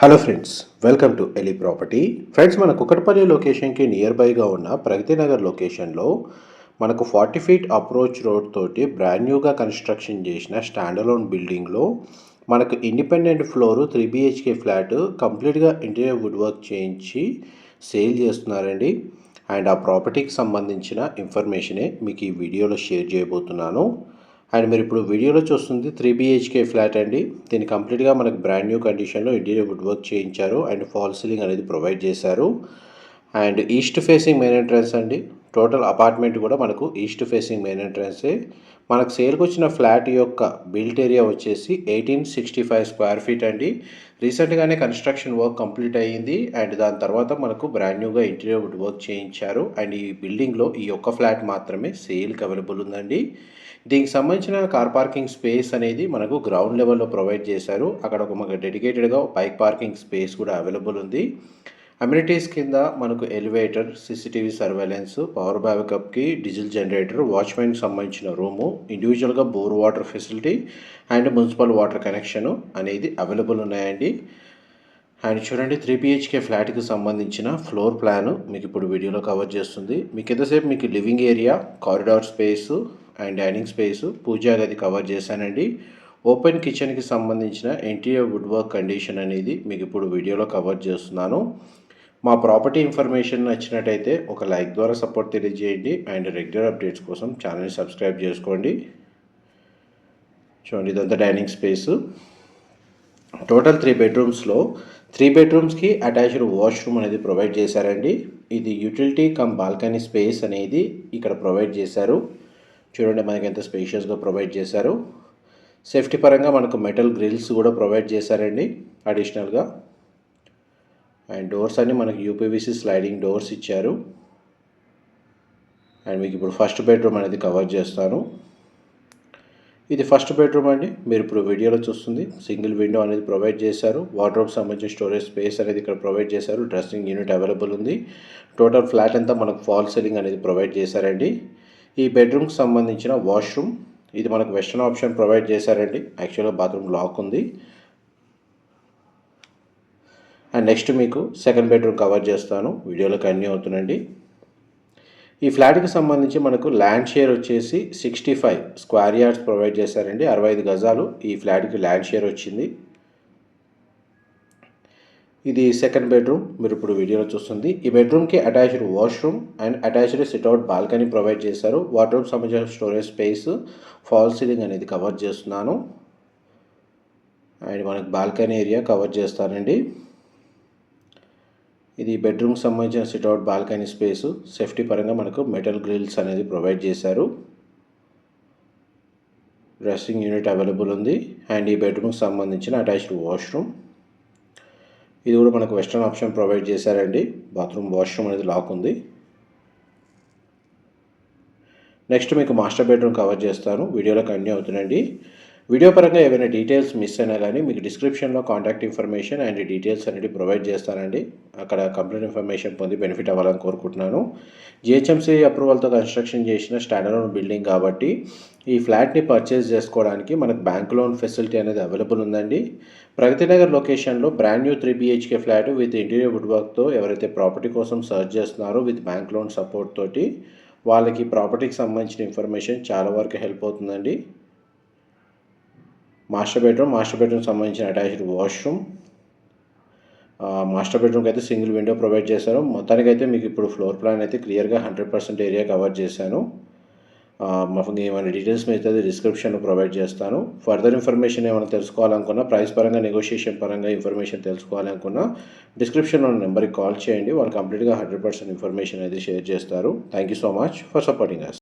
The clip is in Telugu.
Hello friends welcome to Eli property friends మన కుకట్పల్లి లొకేషన్కి నియర్ బైగా ఉన్న ప్రగతి నగర్ లొకేషన్లో మనకు ఫార్టీ ఫీట్ అప్రోచ్ రోడ్ తోటి బ్రాండ్ న్యూగా కన్స్ట్రక్షన్ చేసిన స్టాండలోన్ బిల్డింగ్లో మనకు independent floor three BHK flat కంప్లీట్గా ఇంటీరియర్ వుడ్ వర్క్ చేయించి సేల్ చేస్తున్నారండి. అండ్ ఆ ప్రాపర్టీకి సంబంధించిన ఇన్ఫర్మేషనే మీకు ఈ వీడియోలో షేర్ చేయబోతున్నాను. అండ్ మీరు ఇప్పుడు వీడియోలో చూస్తుంది త్రీ బిహెచ్కే ఫ్లాట్ అండి. దీన్ని కంప్లీట్గా మనకు బ్రాండ్ న్యూ కండిషన్లో ఇంటీరియర్ వుడ్ వర్క్ చేయించారు అండ్ ఫాల్ సీలింగ్ అనేది ప్రొవైడ్ చేశారు. And east facing main entrance అండి. టోటల్ అపార్ట్మెంట్ కూడా మనకు ఈస్ట్ ఫేసింగ్ మెయిన్ ఎంట్రన్సే మనకు సేల్కి వచ్చిన ఫ్లాట్ యొక్క బిల్ట్ ఏరియా వచ్చేసి eighteen sixty five square feet అండి రీసెంట్గానే కన్స్ట్రక్షన్ వర్క్ కంప్లీట్ అయ్యింది అండ్ దాని తర్వాత మనకు బ్రాండ్ న్యూగా ఇంటీరియర్ వుడ్ వర్క్ చేయించారు అండ్ ఈ బిల్డింగ్లో ఈ ఒక్క ఫ్లాట్ మాత్రమే సేల్కి అవైలబుల్ ఉందండి. దీనికి సంబంధించిన కార్ పార్కింగ్ స్పేస్ అనేది మనకు గ్రౌండ్ లెవెల్లో ప్రొవైడ్ చేశారు. అక్కడ ఒక మనకు డెడికేటెడ్గా బైక్ పార్కింగ్ స్పేస్ కూడా అవైలబుల్ ఉంది. అమ్యూనిటీస్ కింద మనకు ఎలివేటర్ సీసీటీవీ సర్వేలెన్స్ పవర్ బ్యాకప్కి డీజిల్ జనరేటర్ వాచ్మెన్కి సంబంధించిన రూము ఇండివిజువల్గా bore water facility and municipal water connection అనేది అవైలబుల్ ఉన్నాయండి. అండ్ చూడండి త్రీ బిహెచ్కే ఫ్లాట్కి సంబంధించిన ఫ్లోర్ ప్లాన్ మీకు ఇప్పుడు వీడియోలో కవర్ చేస్తుంది. మీకు ఎంతసేపు మీకు living area corridor space and dining space. Puja గది కవర్ చేశానండి. ఓపెన్ కిచెన్కి సంబంధించిన ఇంటీరియర్ వుడ్ వర్క్ కండిషన్ అనేది మీకు ఇప్పుడు వీడియోలో కవర్ చేస్తున్నాను. మా ప్రాపర్టీ ఇన్ఫర్మేషన్ నచ్చినట్టయితే ఒక లైక్ ద్వారా సపోర్ట్ తెలియజేయండి. అండ్ రెగ్యులర్ అప్డేట్స్ కోసం ఛానల్ని సబ్స్క్రైబ్ చేసుకోండి. చూడండి ఇదంతా డైనింగ్ స్పేస్. టోటల్ త్రీ బెడ్రూమ్స్లో త్రీ బెడ్రూమ్స్కి అటాచ్డ్ వాష్రూమ్ అనేది ప్రొవైడ్ చేశారండి. ఇది యూటిలిటీ కమ్ బాల్కనీ స్పేస్ అనేది ఇక్కడ ప్రొవైడ్ చేశారు. చూడండి మనకి ఎంత స్పేషియస్గా ప్రొవైడ్ చేశారు. సేఫ్టీ పరంగా మనకు మెటల్ గ్రిల్స్ కూడా ప్రొవైడ్ చేశారండి అడిషనల్గా అండ్ డోర్స్ అన్ని మనకి యూపీవీసీ స్లైడింగ్ డోర్స్ ఇచ్చారు. అండ్ మీకు ఇప్పుడు ఫస్ట్ బెడ్రూమ్ అనేది కవర్ చేస్తాను. ఇది ఫస్ట్ బెడ్రూమ్ అండి. మీరు ఇప్పుడు వీడియోలో చూస్తుంది. సింగిల్ విండో అనేది ప్రొవైడ్ చేశారు. వాటర్ సంబంధించిన స్టోరేజ్ స్పేస్ అనేది ఇక్కడ ప్రొవైడ్ చేశారు. డ్రెస్సింగ్ యూనిట్ అవైలబుల్ ఉంది. టోటల్ ఫ్లాట్ అంతా మనకు ఫాల్ సీలింగ్ అనేది ప్రొవైడ్ చేశారండి. ఈ బెడ్రూమ్కి సంబంధించిన వాష్రూమ్ ఇది మనకు వెస్టర్న్ ఆప్షన్ ప్రొవైడ్ చేశారండి. యాక్చువల్గా బాత్రూమ్ లాక్ ఉంది. అండ్ నెక్స్ట్ మీకు సెకండ్ బెడ్రూమ్ కవర్ చేస్తాను. వీడియోలో కన్యూ అవుతుందండి. ఈ ఫ్లాట్కి సంబంధించి మనకు ల్యాండ్ షేర్ వచ్చేసి sixty five square yards provide చేశారండి. అరవై ఐదు గజాలు ఈ ఫ్లాట్కి ల్యాండ్ షేర్ వచ్చింది. ఇది సెకండ్ బెడ్రూమ్ మీరు ఇప్పుడు వీడియోలో చూస్తుంది. ఈ బెడ్రూమ్కి attached washroom and attached sit out balcony provide చేశారు. వాటర్ సంబంధించిన స్టోరేజ్ స్పేస్ ఫాల్ సీలింగ్ అనేది కవర్ చేస్తున్నాను. అండ్ మనకు బాల్కనీ ఏరియా కవర్ చేస్తానండి. ఇది బెడ్రూమ్కి సంబంధించిన సిట్అవుట్ బాల్కనీ స్పేస్ సేఫ్టీ పరంగా మనకు మెటల్ గ్రిల్స్ అనేది ప్రొవైడ్ చేశారు. డ్రెస్సింగ్ యూనిట్ అవైలబుల్ ఉంది. అండ్ ఈ బెడ్రూమ్కి సంబంధించిన అటాచ్డ్ వాష్రూమ్ ఇది కూడా మనకు వెస్ట్రన్ ఆప్షన్ ప్రొవైడ్ చేశారండి. బాత్రూమ్ వాష్రూమ్ అనేది లాక్ ఉంది. నెక్స్ట్ మీకు మాస్టర్ బెడ్రూమ్ కవర్ చేస్తాను. వీడియోలో కంటిన్యూ అవుతుందండి వీడియో పరంగా ఏమైనా డీటెయిల్స్ మిస్ అయినా కానీ మీకు డిస్క్రిప్షన్లో కాంటాక్ట్ ఇన్ఫర్మేషన్ అండ్ డీటెయిల్స్ అనేది ప్రొవైడ్ చేస్తానండి. అక్కడ కంప్లీట్ ఇన్ఫర్మేషన్ పొంది బెనిఫిట్ అవ్వాలని కోరుకుంటున్నాను. జిహెచ్ఎంసీ అప్రూవల్తో కన్స్ట్రక్షన్ చేసిన స్టాండర్డ్ బిల్డింగ్ కాబట్టి ఈ ఫ్లాట్ని పర్చేస్ చేసుకోవడానికి మనకు బ్యాంక్ లోన్ ఫెసిలిటీ అనేది అవైలబుల్ ఉందండి. ప్రగతి నగర్ లొకేషన్లో brand new three BHK flat with interior wood వర్క్తో ఎవరైతే ప్రాపర్టీ కోసం సర్చ్ చేస్తున్నారో విత్ బ్యాంక్ లోన్ సపోర్ట్ తోటి వాళ్ళకి ప్రాపర్టీకి సంబంధించిన ఇన్ఫర్మేషన్ చాలా వరకు హెల్ప్ అవుతుందండి. మాస్టర్ బెడ్రూమ్ మాస్టర్ బెడ్రూమ్ సంబంధించిన అటాచ్డ్ వాష్రూమ్. మాస్టర్ బెడ్రూమ్కి అయితే సింగిల్ విండో ప్రొవైడ్ చేశారు. మొత్తానికైతే మీకు ఇప్పుడు ఫ్లోర్ ప్లాన్ అయితే క్లియర్గా హండ్రెడ్ పర్సెంట్ ఏరియా కవర్ చేశాను. మాకు ఏమైనా డీటెయిల్స్ మీద డిస్క్రిప్షన్ డిస్క్రిప్షన్లో ప్రొవైడ్ చేస్తాను. ఫర్దర్ ఇన్ఫర్మేషన్ ఏమైనా తెలుసుకోవాలనుకున్నా ప్రైస్ పరంగా నెగోషియేషన్ పరంగా ఇన్ఫర్మేషన్ తెలుసుకోవాలనుకున్నా డిస్క్రిప్షన్లో నెంబర్కి కాల్ చేయండి. వాళ్ళు కంప్లీట్గా హండ్రెడ్ పర్సెంట్ ఇన్ఫర్మేషన్ అయితే షేర్ చేస్తారు. Thank you so much for supporting us